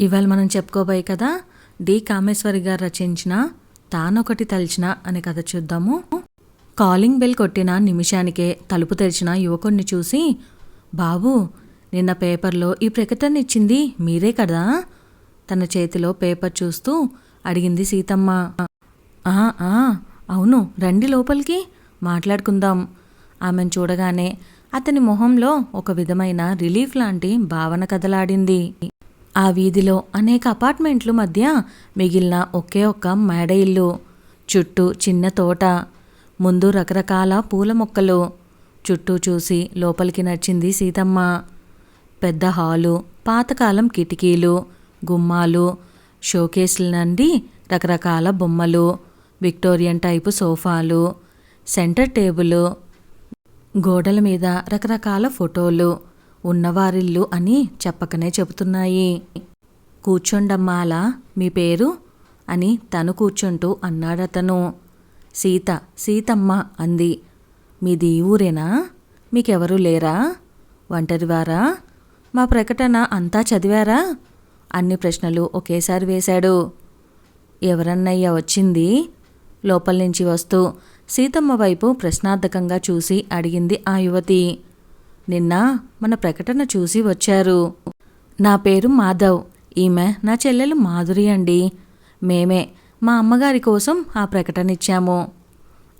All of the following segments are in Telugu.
ఇవాళ మనం చెప్పుకోబోయే కదా డి. కామేశ్వరి గారు రచించిన తానొకటి తలిచిన అనే కథ చూద్దాము. కాలింగ్ బెల్ కొట్టిన నిమిషానికే తలుపు తెరిచిన యువకుడిని చూసి బాబు నిన్న పేపర్లో ఈ ప్రకటన ఇచ్చింది మీరే కదా తన చేతిలో పేపర్ చూస్తూ అడిగింది సీతమ్మ. "ఆ, అవును రండి లోపలికి మాట్లాడుకుందాం ఆమెను చూడగానే అతని మొహంలో ఒక విధమైన రిలీఫ్ లాంటి భావన కదలాడింది. ఆ వీధిలో అనేక అపార్ట్మెంట్ల మధ్య మిగిలిన ఒకే ఒక్క మేడ ఇల్లు చుట్టూ చిన్న తోట ముందు రకరకాల పూల మొక్కలు చుట్టూ చూసి లోపలికి నచ్చింది సీతమ్మ. పెద్ద హాలు పాతకాలం కిటికీలు గుమ్మాలు షోకేస్ల నుండి రకరకాల బొమ్మలు విక్టోరియన్ టైపు సోఫాలు సెంటర్ టేబుల్ గోడల మీద రకరకాల ఫోటోలు ఉన్నవారిల్లు అని చెప్పకనే చెబుతున్నాయి. కూర్చోండమ్మాల మీ పేరు? అని తను కూర్చుంటూ అన్నాడతను. సీత సీతమ్మ అంది. మీది ఊరేనా? మీకెవరూ లేరా? ఒంటరివారా? మా ప్రకటన అంతా చదివారా? అన్ని ప్రశ్నలు ఒకేసారి వేశాడు. ఎవరన్నయ్య వచ్చింది? లోపల నుంచి వస్తూ సీతమ్మ వైపు ప్రశ్నార్థకంగా చూసి అడిగింది ఆ యువతి. నిన్న మన ప్రకటన చూసి వచ్చారు. నా పేరు మాధవ్. ఈమె నా చెల్లెలు మాధురి అండి. మేమే మా అమ్మగారి కోసం ఆ ప్రకటన ఇచ్చాము.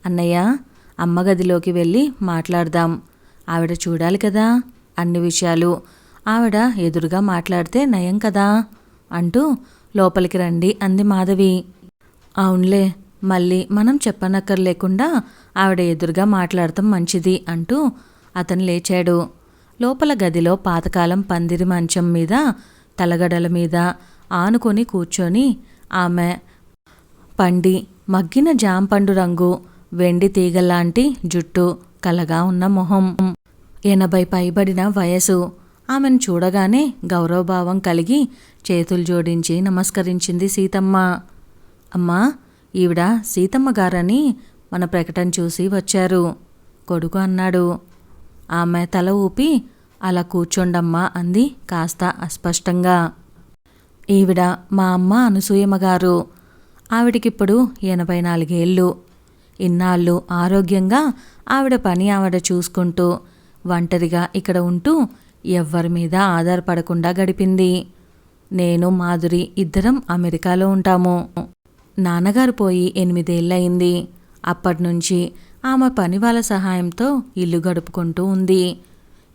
అన్నయ్య అమ్మ గదిలోకి వెళ్ళి మాట్లాడదాం. ఆవిడ చూడాలి కదా? అన్ని విషయాలు. ఆవిడ ఎదురుగా మాట్లాడితే నయం కదా? అంటూ లోపలికి రండి అంది మాధవి. అవునులే మళ్ళీ మనం చెప్పనక్కర్లేకుండా ఆవిడ ఎదురుగా మాట్లాడటం మంచిది అంటూ అతను లేచాడు. లోపల గదిలో పాతకాలం పందిరి మంచం మీద తలగడల మీద ఆనుకొని కూర్చొని ఆమె పండి మగ్గిన జాంపండు రంగు వెండి తీగలాంటి జుట్టు కలగా ఉన్న మొహం. ఎనభై పైబడిన వయసు. ఆమెను చూడగానే గౌరవభావం కలిగి చేతులు జోడించి నమస్కరించింది సీతమ్మ. అమ్మా ఈవిడ సీతమ్మ గారని మన ప్రకటన చూసి వచ్చారు కొడుకు అన్నాడు. ఆమె తల ఊపి అలా కూర్చోండమ్మా అంది కాస్త అస్పష్టంగా. ఈవిడ మా అమ్మ అనసూయమ్మ గారు. ఆవిడకిప్పుడు ఎనభై నాలుగేళ్ళు. ఇన్నాళ్ళు ఆరోగ్యంగా ఆవిడ పని ఆవిడ చూసుకుంటూ ఒంటరిగా ఇక్కడ ఉంటూ ఎవ్వరి మీద ఆధారపడకుండా గడిపింది. నేను మాధురి ఇద్దరం అమెరికాలో ఉంటాము. నాన్నగారు పోయి ఎనిమిదేళ్ళయింది. అప్పటినుంచి ఆమె పని వాళ్ళ సహాయంతో ఇల్లు గడుపుకుంటూ ఉంది.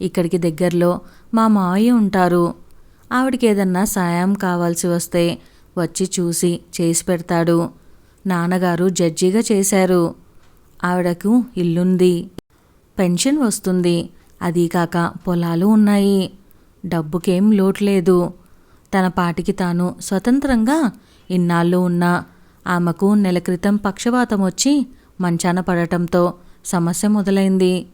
ఇక్కడికి దగ్గరలో మా మావయ్య ఉంటారు. ఆవిడకి ఏదన్నా సాయం కావాల్సి వస్తే వచ్చి చూసి చేసి పెడతాడు. నాన్నగారు జడ్జిగా చేశారు. ఆవిడకు ఇల్లుంది. పెన్షన్ వస్తుంది. అదీ కాక పొలాలు ఉన్నాయి. డబ్బుకేం లోట్లేదు. తన పాటికి తాను స్వతంత్రంగా ఇన్నాళ్ళు ఉన్నా ఆమెకు నెల క్రితం పక్షవాతం వచ్చి మంచాన పడటంతో సమస్య మొదలైంది.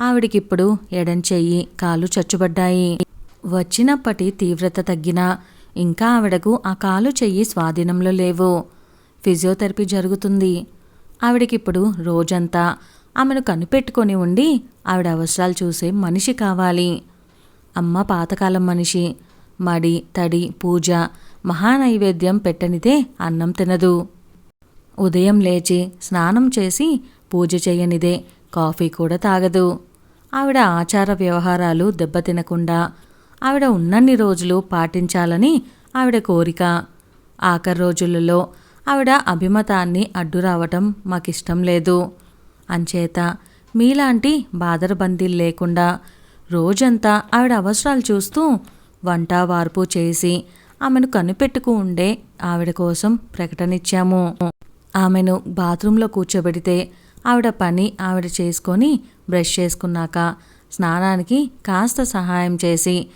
ఆవిడికిప్పుడు ఎడం చెయ్యి కాలు చచ్చుబడ్డాయి. వచ్చినప్పటి తీవ్రత తగ్గినా ఇంకా ఆవిడకు ఆ కాలు చెయ్యి స్వాధీనంలో లేవు. ఫిజియోథెరపీ జరుగుతుంది. ఆవిడకిప్పుడు రోజంతా ఆమెను కనిపెట్టుకొని ఉండి ఆవిడ అవసరాలు చూసే మనిషి కావాలి. అమ్మ పాతకాలం మనిషి. మడి తడి పూజ మహానైవేద్యం పెట్టనిదే అన్నం తినదు. ఉదయం లేచి స్నానం చేసి పూజ చేయనిదే కాఫీ కూడా తాగదు. ఆవిడ ఆచార వ్యవహారాలు దెబ్బతినకుండా ఆవిడ ఉన్నన్ని రోజులు పాటించాలని ఆవిడ కోరిక. ఆఖరి రోజులలో ఆవిడ అభిమతాన్ని అడ్డు రావటం మాకిష్టం లేదు. అంచేత మీలాంటి బాదరబందీలు లేకుండా రోజంతా ఆవిడ అవసరాలు చూస్తూ వంట వార్పు చేసి ఆమెను కనిపెట్టుకు ఉండే ఆవిడ కోసం ప్రకటనిచ్చాము. ఆమెను బాత్రూంలో కూర్చోబెడితే ఆవిడ పని ఆవిడ చేసుకొని బ్రష్ చేసుకున్నాక స్నానానికి కాస్త సహాయం చేసి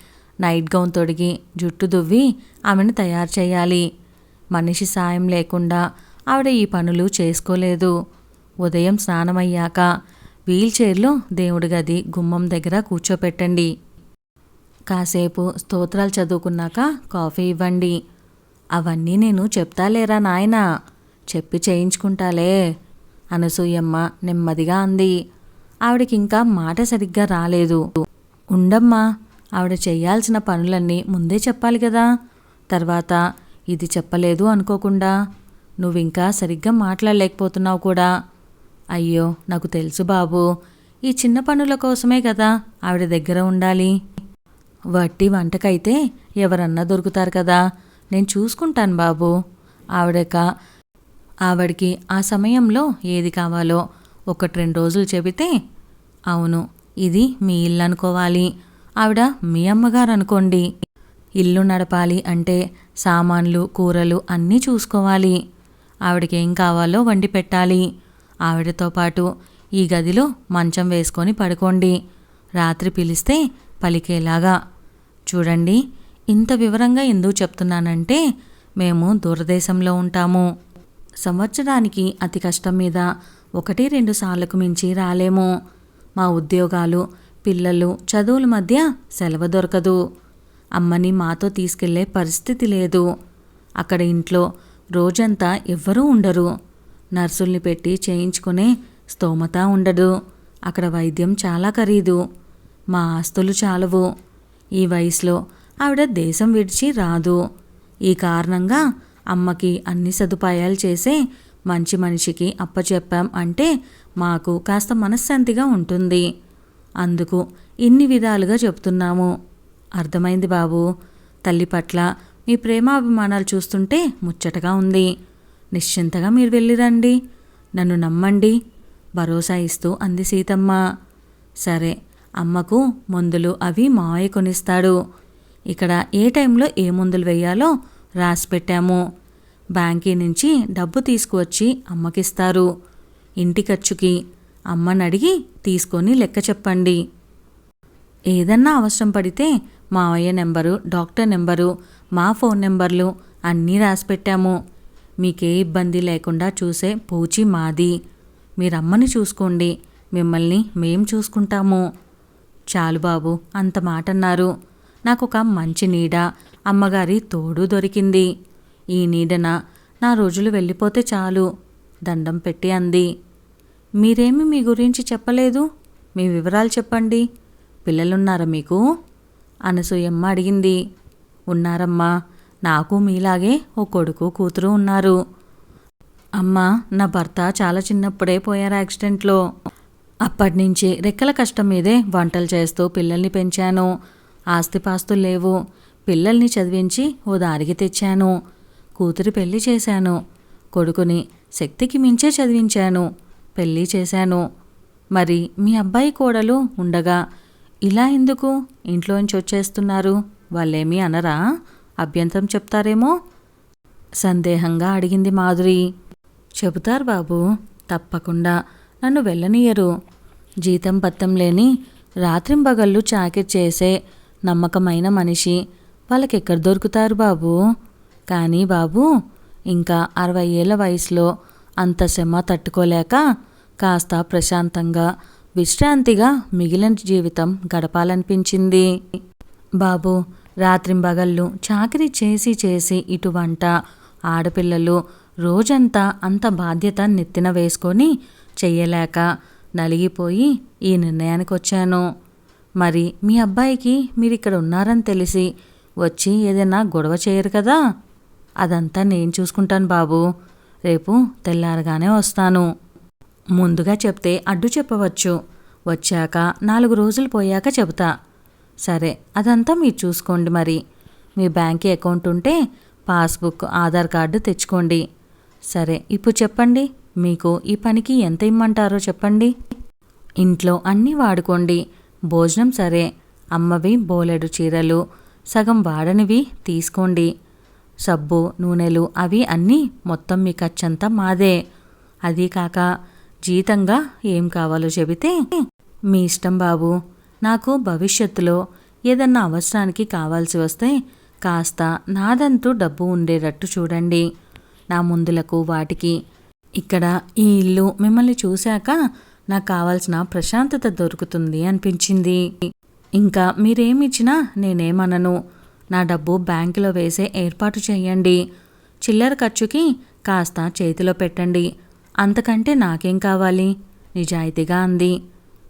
నైట్ గౌన్ తొడిగి జుట్టు దువ్వి ఆమెను తయారు చేయాలి. మనిషి సాయం లేకుండా ఆవిడ ఈ పనులు చేసుకోలేదు. ఉదయం స్నానమయ్యాక వీల్ చైర్లో దేవుడి గది గుమ్మం దగ్గర కూర్చోపెట్టండి. కాసేపు స్తోత్రాలు చదువుకున్నాక కాఫీ ఇవ్వండి. అవన్నీ నేను చెప్తాలేరా నాయనా? చెప్పి చేయించుకుంటాలే అనసూయమ్మ నెమ్మదిగా అంది. ఆవిడకింకా మాట సరిగ్గా రాలేదు. ఉండమ్మా ఆవిడ చేయాల్సిన పనులన్నీ ముందే చెప్పాలి కదా తర్వాత ఇది చెప్పలేదు అనుకోకుండా నువ్వింకా సరిగ్గా మాట్లాడలేకపోతున్నావు కూడా. అయ్యో నాకు తెలుసు బాబు ఈ చిన్న పనుల కోసమే కదా ఆవిడ దగ్గర ఉండాలి. వట్టి వంటకైతే ఎవరన్నా దొరుకుతారు కదా నేను చూసుకుంటాను బాబు. ఆవిడక ఆవిడకి ఆ సమయంలో ఏది కావాలో ఒకటి రెండు రోజులు చెబితే అవును ఇది మీ ఇల్లు అనుకోవాలి. ఆవిడ మీ అమ్మగారు అనుకోండి. ఇల్లు నడపాలి అంటే సామాన్లు కూరలు అన్నీ చూసుకోవాలి. ఆవిడకి ఏం కావాలో వండి పెట్టాలి. ఆవిడతో పాటు ఈ గదిలో మంచం వేసుకొని పడుకోండి. రాత్రి పిలిస్తే పలికేలాగా. చూడండి ఇంత వివరంగా ఎందుకు చెప్తున్నానంటే మేము దూరదేశంలో ఉంటాము. సంవత్సరానికి అతి కష్టం మీద ఒకటి రెండు సార్లకు మించి రాలేము. మా ఉద్యోగాలు పిల్లలు చదువుల మధ్య సెలవు దొరకదు. అమ్మని మాతో తీసుకెళ్ళే పరిస్థితి లేదు. అక్కడ ఇంట్లో రోజంతా ఎవ్వరూ ఉండరు. నర్సుల్ని పెట్టి చేయించుకునే స్తోమత ఉండదు. అక్కడ వైద్యం చాలా ఖరీదు. మా ఆస్తులు చాలవు. ఈ వయసులో ఆవిడ దేశం విడిచి రాదు. ఈ కారణంగా అమ్మకి అన్ని సదుపాయాలు చేసే మంచి మనిషికి అప్పచెప్పాం అంటే మాకు కాస్త మనశ్శాంతిగా ఉంటుంది. అందుకు ఇన్ని విధాలుగా చెప్తున్నాము. అర్థమైంది బాబు. తల్లి పట్ల మీ ప్రేమాభిమానాలు చూస్తుంటే ముచ్చటగా ఉంది. నిశ్చింతగా మీరు వెళ్ళిరండి నన్ను నమ్మండి. భరోసా ఇస్తూ అంది సీతమ్మ. సరే అమ్మకు మందులు అవి మావయ్య కొనిస్తాడు. ఇక్కడ ఏ టైంలో ఏ మందులు వేయాలో రాసి పెట్టాము. బ్యాంకీ నుంచి డబ్బు తీసుకువచ్చి అమ్మకిస్తారు. ఇంటి ఖర్చుకి అమ్మని అడిగి తీసుకొని లెక్క చెప్పండి. ఏదన్నా అవసరం పడితే మావయ్య నెంబరు డాక్టర్ నెంబరు మా ఫోన్ నెంబర్లు అన్నీ రాసి పెట్టాము. మీకే ఇబ్బంది లేకుండా చూసే పూచి మాది. మీరమ్మని చూసుకోండి. మిమ్మల్ని మేం చూసుకుంటాము. చాలు బాబు అంత మాట అన్నారు నాకు ఒక మంచి నీడ అమ్మగారి తోడు దొరికింది. ఈ నీడన నా రోజులు వెళ్ళిపోతే చాలు దండం పెట్టి అంది. మీరేమి మీ గురించి చెప్పలేదు? మీ వివరాలు చెప్పండి. పిల్లలున్నారా మీకు? అనసూయమ్మ అడిగింది. ఉన్నారమ్మా నాకు మీలాగే ఓ కొడుకు కూతురు ఉన్నారు. అమ్మా నా భర్త చాలా చిన్నప్పుడే పోయారు యాక్సిడెంట్లో. అప్పటి నుంచి రెక్కల కష్టం మీదే వంటలు చేస్తూ పిల్లల్ని పెంచాను. ఆస్తిపాస్తులు లేవు. పిల్లల్ని చదివించి ఓ దారికి తెచ్చాను. కూతురి పెళ్ళి చేశాను. కొడుకుని శక్తికి మించే చదివించాను. పెళ్ళి చేశాను. మరి మీ అబ్బాయి కోడలు ఉండగా ఇలా ఎందుకు ఇంట్లోంచి వచ్చేస్తున్నారు? వాళ్ళేమీ అనరా? అభ్యంతరం చెప్తారేమో? సందేహంగా అడిగింది మాధురి. చెబుతారు బాబు తప్పకుండా. నన్ను వెళ్ళనీయరు. జీతం పత్తం లేని రాత్రింబగళ్ళు చాకిరి చేసే నమ్మకమైన మనిషి. వాళ్ళకెక్కడ దొరుకుతారు బాబు? కానీ బాబు ఇంకా అరవై ఏళ్ళ వయసులో అంత శ్రమ తట్టుకోలేక కాస్త ప్రశాంతంగా విశ్రాంతిగా మిగిలిన జీవితం గడపాలనిపించింది. బాబు రాత్రింబగళ్ళు చాకరీ చేసి చేసి ఇటు వంట ఆడపిల్లలు రోజంతా అంత బాధ్యత నెత్తిన వేసుకొని చెయ్యలేక నలిగిపోయి ఈ నిర్ణయానికి వచ్చాను మరి మీ అబ్బాయికి మీరు ఇక్కడ ఉన్నారని తెలిసి వచ్చి ఏదైనా గొడవ చేయరు కదా. అదంతా నేను చూసుకుంటాను బాబు. రేపు తెల్లారగానే వస్తాను. ముందుగా చెప్తే అడ్డు చెప్పవచ్చు. వచ్చాక నాలుగు రోజులు పోయాక చెబుతా. సరే అదంతా మీరు చూసుకోండి మరి. మీ బ్యాంక్ అకౌంట్ ఉంటే పాస్బుక్ ఆధార్ కార్డు తెచ్చుకోండి. సరే ఇప్పుడు చెప్పండి. మీకు ఈ పనికి ఎంత ఇమ్మంటారో చెప్పండి. ఇంట్లో అన్నీ వాడుకోండి. భోజనం సరే. అమ్మవి బోలెడు చీరలు సగం వాడనివి తీసుకోండి. సబ్బు నూనెలు అవి అన్నీ మొత్తం మీ ఖర్చంతా మాదే. అదీ కాక జీతంగా ఏం కావాలో చెబితే మీ ఇష్టం బాబు. నాకు భవిష్యత్తులో ఏదన్నా అవసరానికి కావాల్సి వస్తే కాస్త నాదంతూ డబ్బు ఉండేటట్టు చూడండి. నా ముందులకు వాటికి. ఇక్కడ ఈ ఇల్లు మిమ్మల్ని చూశాక నాకు కావాల్సిన ప్రశాంతత దొరుకుతుంది అనిపించింది. ఇంకా మీరేమిచ్చినా నేనేమనను. నా డబ్బు బ్యాంకులో వేసే ఏర్పాటు చేయండి చిల్లర ఖర్చుకి కాస్త చేతిలో పెట్టండి. అంతకంటే నాకేం కావాలి? నిజాయితీగా అంది.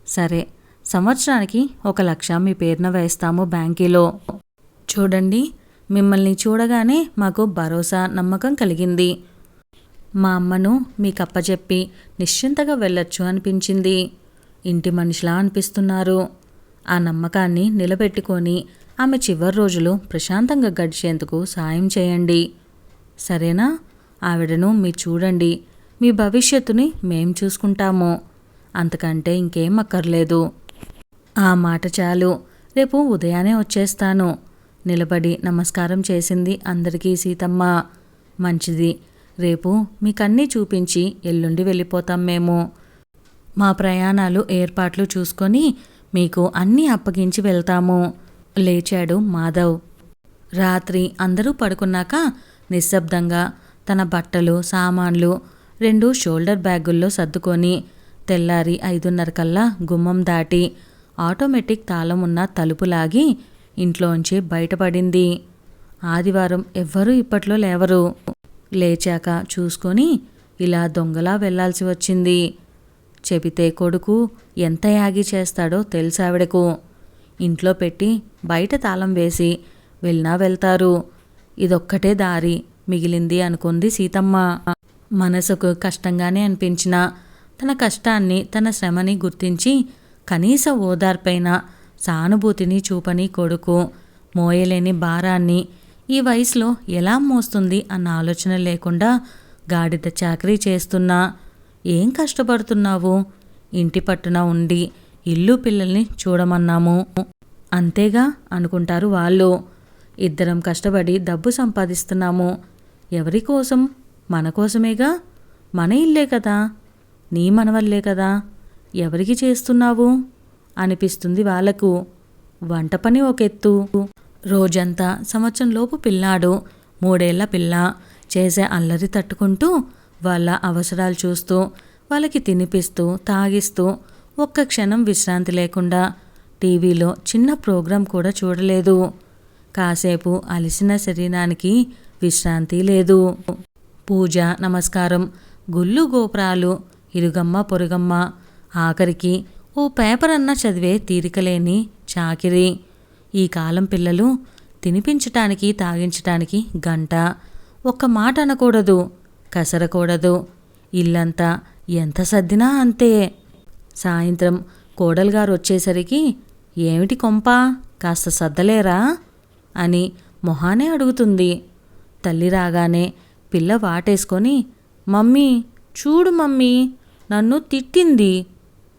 సరే సంవత్సరానికి ఒక లక్ష మీ పేరున వేస్తాము బ్యాంకీలో. చూడండి మిమ్మల్ని చూడగానే మాకు భరోసా నమ్మకం కలిగింది. మా అమ్మను మీకు అప్పచెప్పి నిశ్చింతగా వెళ్ళొచ్చు అనిపించింది. ఇంటి మనిషిలా అనిపిస్తున్నారు. ఆ నమ్మకాన్ని నిలబెట్టుకొని ఆమె చివరి రోజులు ప్రశాంతంగా గడిచేందుకు సాయం చేయండి. సరేనా? ఆవిడను మీరు చూడండి. మీ భవిష్యత్తుని మేం చూసుకుంటాము. అంతకంటే ఇంకేం అక్కర్లేదు. ఆ మాట చాలు. రేపు ఉదయాన్నే వచ్చేస్తాను. నిలబడి నమస్కారం చేసింది అందరికీ సీతమ్మ. మంచిది. రేపు మీకన్నీ చూపించి ఎల్లుండి వెళ్ళిపోతాం మేము. మా ప్రయాణాలు ఏర్పాట్లు చూసుకొని మీకు అన్నీ అప్పగించి వెళ్తాము లేచాడు మాధవ్. రాత్రి అందరూ పడుకున్నాక నిశ్శబ్దంగా తన బట్టలు సామాన్లు రెండు షోల్డర్ బ్యాగుల్లో సర్దుకొని తెల్లారి ఐదున్నర కల్లా గుమ్మం దాటి ఆటోమేటిక్ తాళం ఉన్న తలుపు లాగి ఇంట్లోంచి బయటపడింది. ఆదివారం ఎవ్వరూ ఇప్పట్లో లేవరు. లేచాక చూసుకొని ఇలా దొంగలా వెళ్ళాల్సి వచ్చింది. చెబితే కొడుకు ఎంత యాగి చేస్తాడో తెలుసావిడకు. ఇంట్లో పెట్టి బయట తాళం వేసి వెళ్ళినా వెళ్తారు. ఇదొక్కటే దారి మిగిలింది అనుకుంది సీతమ్మ. మనసుకు కష్టంగానే అనిపించిన తన కష్టాన్ని తన శ్రమని గుర్తించి కనీస ఓదార్పైన సానుభూతిని చూపని కొడుకు. మోయలేని భారాన్ని ఈ వయసులో ఎలా మోస్తుంది అన్న ఆలోచన లేకుండా గాడిద చాకరీ చేస్తున్నా. ఏం కష్టపడుతున్నావు? ఇంటి పట్టున ఉండి ఇల్లు పిల్లల్ని చూడమన్నాము. అంతేగా అనుకుంటారు వాళ్ళు. ఇద్దరం కష్టపడి డబ్బు సంపాదిస్తున్నాము. ఎవరి కోసం? మన కోసమేగా? మన ఇల్లే కదా. నీ మనవల్లే కదా. ఎవరికి చేస్తున్నావు? అనిపిస్తుంది వాళ్ళకు వంట పని ఒక ఎత్తు రోజంతా సంవత్సరంలోపు పిల్లాడు మూడేళ్ళ పిల్ల చేసే అల్లరి తట్టుకుంటూ వాళ్ళ అవసరాలు చూస్తూ వాళ్ళకి తినిపిస్తూ తాగిస్తూ ఒక్క క్షణం విశ్రాంతి లేకుండా టీవీలో చిన్న ప్రోగ్రాం కూడా చూడలేదు. కాసేపు అలిసిన శరీరానికి విశ్రాంతి లేదు. పూజ నమస్కారం గుళ్ళు గోపురాలు ఇరుగమ్మ పొరుగమ్మ ఆఖరికి ఓ పేపర్ అన్న చదివే తీరికలేని చాకిరి. ఈ కాలం పిల్లలు తినిపించటానికి తాగించటానికి గంట. ఒక్క మాట అనకూడదు. కసరకూడదు. ఇల్లంతా ఎంత సర్దినా అంతే. సాయంత్రం కోడలుగారు వచ్చేసరికి ఏమిటి కొంప? కాస్త సర్దలేరా? అని మొహానే అడుగుతుంది. తల్లి రాగానే పిల్ల వాటేసుకొని మమ్మీ చూడు మమ్మీ నన్ను తిట్టింది.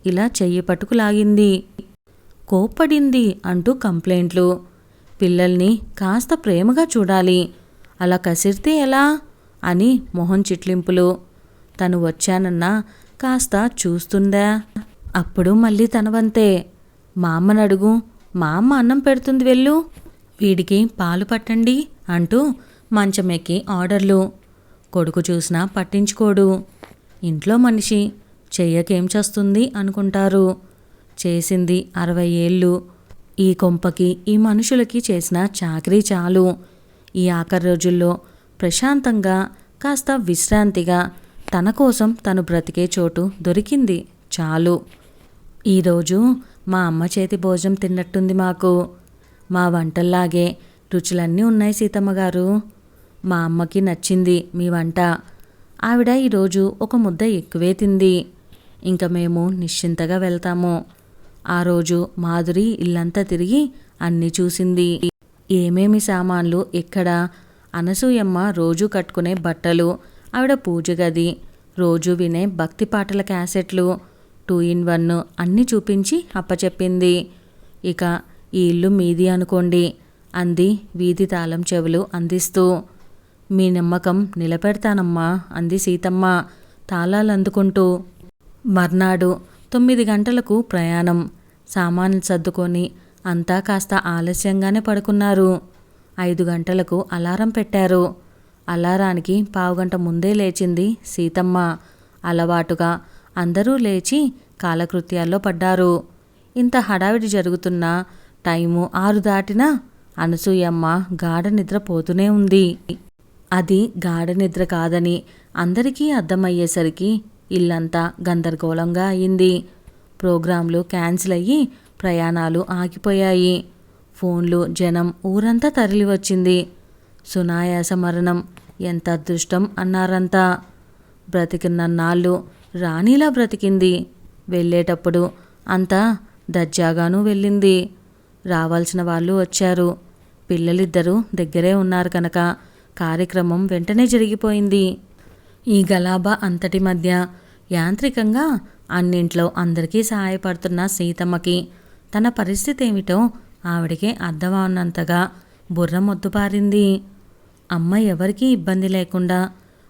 ఇలా చెయ్యి పట్టుకులాగింది కోప్పడింది అంటూ కంప్లైంట్లు. పిల్లల్ని కాస్త ప్రేమగా చూడాలి. అలా కసిరితే ఎలా? అని మొహం చిట్లింపులు. తను వచ్చానన్నా కాస్త చూస్తుందా? అప్పుడు మళ్ళీ తనవంతే. మా అమ్మను అడుగు మా అమ్మ అన్నం పెడుతుంది వెళ్ళు. వీడికి పాలు పట్టండి అంటూ మంచమెక్కి ఆర్డర్లు. కొడుకు చూసినా పట్టించుకోడు. ఇంట్లో మనిషి చెయ్యకేం చేస్తుంది అనుకుంటారు. చేసింది అరవై ఏళ్ళు. ఈ కొంపకి ఈ మనుషులకి చేసిన చాకరీ చాలు. ఈ ఆఖరి రోజుల్లో ప్రశాంతంగా కాస్త విశ్రాంతిగా తన కోసం తను బ్రతికే చోటు దొరికింది. చాలు. ఈరోజు మా అమ్మ చేతి భోజనం తిన్నట్టుంది మాకు. మా వంటల్లాగే రుచులన్నీ ఉన్నాయి సీతమ్మ గారు. మా అమ్మకి నచ్చింది మీ వంట. ఆవిడ ఈరోజు ఒక ముద్ద ఎక్కువే తింది. ఇంకా మేము నిశ్చింతగా వెళ్తాము. ఆ రోజు మాధురి ఇల్లంతా తిరిగి అన్నీ చూసింది. ఏమేమి సామాన్లు ఎక్కడ అనసూయమ్మ రోజు కట్టుకునే బట్టలు ఆవిడ పూజ గది రోజు వినే భక్తి పాటల క్యాసెట్లు టూ ఇన్ వన్ అన్నీ చూపించి అప్పచెప్పింది. ఇక ఈ ఇల్లు మీది అనుకోండి అంది వీధి తాళం చెవులు అందిస్తూ. మీ నమ్మకం నిలబెడతానమ్మా అంది సీతమ్మ తాళాలు అందుకుంటూ. మర్నాడు తొమ్మిది గంటలకు ప్రయాణం. సామాన్లు సర్దుకొని అంతా కాస్త ఆలస్యంగానే పడుకున్నారు. ఐదు గంటలకు అలారం పెట్టారు. అలారానికి పావుగంట ముందే లేచింది సీతమ్మ. అలవాటుగా అందరూ లేచి కాలకృత్యాల్లో పడ్డారు. ఇంత హడావిడి జరుగుతున్న టైము ఆరు దాటినా అనసూయమ్మ గాఢ నిద్ర పోతూనే ఉంది. అది గాఢ నిద్ర కాదని అందరికీ అర్థమయ్యేసరికి ఇల్లంతా గందరగోళంగా అయింది. ప్రోగ్రాంలు క్యాన్సిల్ అయ్యి ప్రయాణాలు ఆగిపోయాయి. ఫోన్లు జనం ఊరంతా తరలి వచ్చింది సునాయాస మరణం ఎంత అదృష్టం అన్నారంతా. బ్రతికినన్నాళ్ళు రాణిలా బ్రతికింది. వెళ్ళేటప్పుడు అంతా దర్జాగాను వెళ్ళింది. రావాల్సిన వాళ్ళు వచ్చారు. పిల్లలిద్దరూ దగ్గరే ఉన్నారు కనుక కార్యక్రమం వెంటనే జరిగిపోయింది. ఈ గలాబా అంతటి మధ్య యాంత్రికంగా అన్నింట్లో అందరికీ సహాయపడుతున్న సీతమ్మకి తన పరిస్థితి ఏమిటో ఆవిడకే అర్థమవునంతగా బుర్ర మొద్దుపారింది అమ్మ ఎవరికీ ఇబ్బంది లేకుండా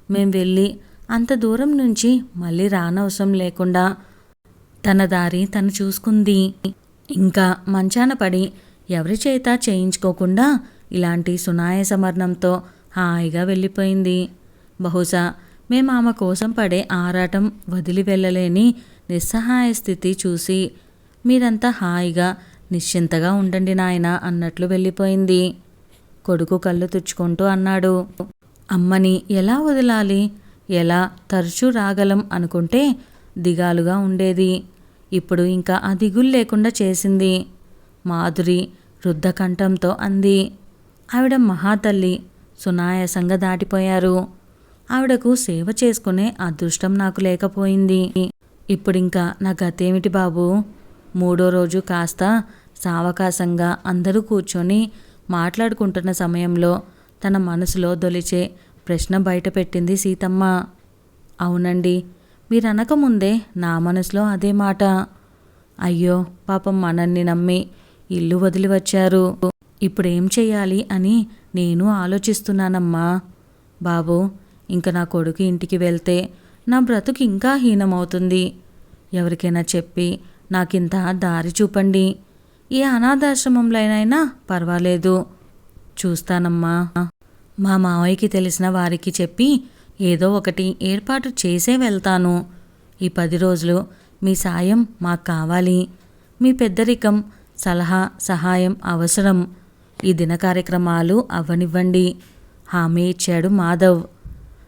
మేం వెళ్ళి అంత దూరం నుంచి మళ్ళీ రానవసరం లేకుండా తన దారి తను చూసుకుంది. ఇంకా మంచాన పడి ఎవరి చేత చేయించుకోకుండా ఇలాంటి సునాయాస మరణంతో హాయిగా వెళ్ళిపోయింది. బహుశా మేము ఆమె కోసం పడే ఆరాటం వదిలి వెళ్ళలేని నిస్సహాయ స్థితి చూసి మీరంతా హాయిగా నిశ్చింతగా ఉండండి నాయన అన్నట్లు వెళ్ళిపోయింది. కొడుకు కళ్ళు తుచ్చుకుంటూ అన్నాడు అమ్మని ఎలా వదలాలి? ఎలా తరచూ రాగలం అనుకుంటే దిగాలుగా ఉండేది. ఇప్పుడు ఇంకా ఆ దిగులు లేకుండా చేసింది మాధురి రుద్ధకంఠంతో అంది. ఆవిడ మహాతల్లి సునాయాసంగా దాటిపోయారు. ఆవిడకు సేవ చేసుకునే అదృష్టం నాకు లేకపోయింది. ఇప్పుడింకా నా గతేమిటి బాబు? మూడో రోజు కాస్త సావకాశంగా అందరూ కూర్చొని మాట్లాడుకుంటున్న సమయంలో తన మనసులో దొలిచే ప్రశ్న బయటపెట్టింది సీతమ్మ. అవునండి మీరనకముందే నా మనసులో అదే మాట. అయ్యో పాపం మనల్ని నమ్మి ఇల్లు వదిలి వచ్చారు. ఇప్పుడేం చేయాలి అని నేను ఆలోచిస్తున్నానమ్మా. బాబు ఇంక నా కొడుకు ఇంటికి వెళ్తే నా బ్రతుకు ఇంకా హీనమవుతుంది. ఎవరికైనా చెప్పి నాకింత దారి చూపండి. ఏ అనాథాశ్రమంలోనైనా పర్వాలేదు. చూస్తానమ్మా. మా మావయ్యకి తెలిసిన వారికి చెప్పి ఏదో ఒకటి ఏర్పాటు చేసే వెళ్తాను. ఈ పది రోజులు మీ సాయం మాకు కావాలి. మీ పెద్దరికం సలహా సహాయం అవసరం. ఈ దిన కార్యక్రమాలు అవ్వనివ్వండి. హామీ ఇచ్చాడు మాధవ్.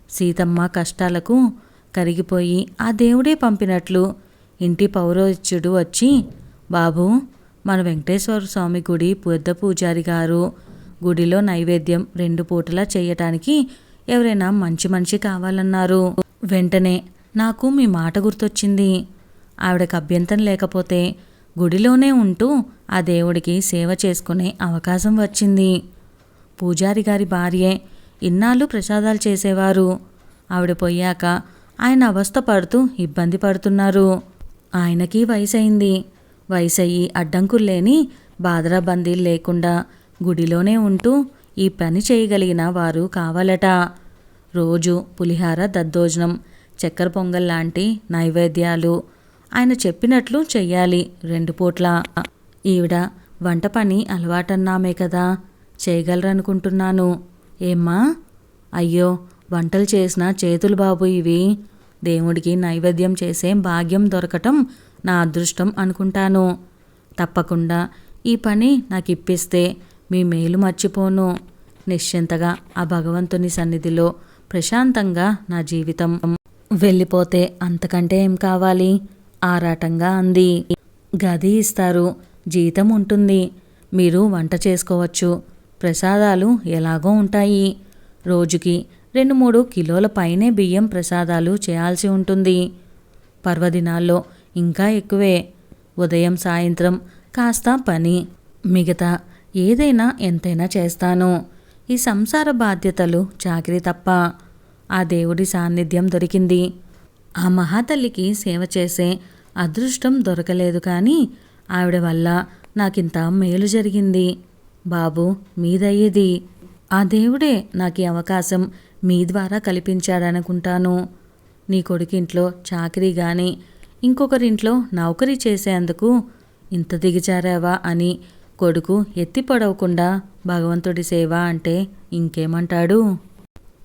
సీతమ్మ కష్టాలకు కరిగిపోయి ఆ దేవుడే పంపినట్లు ఇంటి పౌరోహిత్యుడు వచ్చి బాబు మన వెంకటేశ్వర స్వామి గుడి పెద్ద పూజారి గారు. గుడిలో నైవేద్యం రెండు పూటలా చేయటానికి ఎవరైనా మంచి మనిషి కావాలన్నారు. వెంటనే నాకు మీ మాట గుర్తొచ్చింది. ఆవిడకు అభ్యంతరం లేకపోతే గుడిలోనే ఉంటూ ఆ దేవుడికి సేవ చేసుకునే అవకాశం వచ్చింది. పూజారి గారి భార్యే ఇన్నాళ్ళు ప్రసాదాలు చేసేవారు. ఆవిడ పోయాక ఆయన అవస్థ పడుతూ ఇబ్బంది పడుతున్నారు. ఆయనకి వయసైంది వయసయ్యి అడ్డంకులు లేని బాదరాబందీలు లేకుండా గుడిలోనే ఉంటూ ఈ పని చేయగలిగిన వారు కావాలట. రోజు పులిహార దద్దోజనం చక్కెర పొంగల్ లాంటి నైవేద్యాలు. ఆయన చెప్పినట్లు చెయ్యాలి రెండు పూట్ల. ఈవిడ వంట పని అలవాటన్నామే కదా చేయగలరనుకుంటున్నాను. ఏమ్మా? అయ్యో వంటలు చేసిన చేతులు బాబు ఇవి. దేవుడికి నైవేద్యం చేసే భాగ్యం దొరకటం నా అదృష్టం అనుకుంటాను. తప్పకుండా ఈ పని నాకు ఇప్పిస్తే మీ మేలు మర్చిపోను. నిశ్చింతగా ఆ భగవంతుని సన్నిధిలో ప్రశాంతంగా నా జీవితం వెళ్ళిపోతే అంతకంటే ఏం కావాలి? ఆరాటంగా అంది. గది ఇస్తారు జీతం ఉంటుంది. మీరు వంట చేసుకోవచ్చు. ప్రసాదాలు ఎలాగో ఉంటాయి. రోజుకి రెండు మూడు కిలోల పైనే బియ్యం ప్రసాదాలు చేయాల్సి ఉంటుంది. పర్వదినాల్లో ఇంకా ఎక్కువే. ఉదయం సాయంత్రం కాస్త పని. మిగతా ఏదైనా ఎంతైనా చేస్తాను. ఈ సంసార బాధ్యతలు చాకిరి తప్ప. ఆ దేవుడి సాన్నిధ్యం దొరికింది. ఆ మహాతల్లికి సేవ చేసే అదృష్టం దొరకలేదు కానీ ఆవిడ వల్ల నాకింత మేలు జరిగింది. బాబు మీదయ్యేది ఆ దేవుడే నాకు ఈ అవకాశం మీ ద్వారా కల్పించాడనుకుంటాను. నీ కొడుకింట్లో చాకరీ కానీ ఇంకొకరింట్లో నౌకరీ చేసేందుకు ఇంత దిగజారావా అని కొడుకు ఎత్తి పడవకుండా భగవంతుడి సేవ అంటే ఇంకేమంటాడు?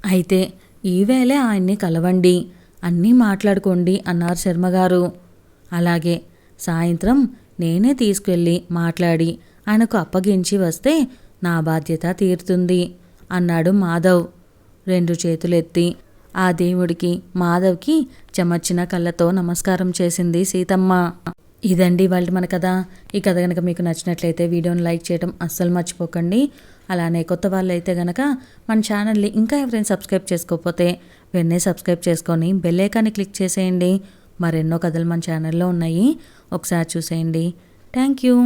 అయితే ఈవేళే ఆయన్ని కలవండి అన్నీ మాట్లాడుకోండి అన్నారు శర్మగారు. అలాగే సాయంత్రం నేనే తీసుకెళ్ళి మాట్లాడి ఆయనకు అప్పగించి వస్తే నా బాధ్యత తీరుతుంది అన్నాడు మాధవ్. రెండు చేతులెత్తి ఆ దేవుడికి మాధవ్కి చెమర్చిన కళ్ళతో నమస్కారం చేసింది సీతమ్మ. ఇదండి వాళ్ళ మన కథ. ఈ కథ కనుక మీకు నచ్చినట్లయితే వీడియోని లైక్ చేయడం అస్సలు మర్చిపోకండి. అలానే కొత్త వాళ్ళు అయితే కనుక మన ఛానల్ని ఇంకా ఎవరైనా సబ్స్క్రైబ్ చేసుకోకపోతే వెన్నే సబ్స్క్రైబ్ చేసుకొని బెల్ ఐకాన్ని క్లిక్ చేసేయండి. మరెన్నో కథలు మన ఛానల్లో ఉన్నాయి. ఒకసారి చూసేయండి. Thank you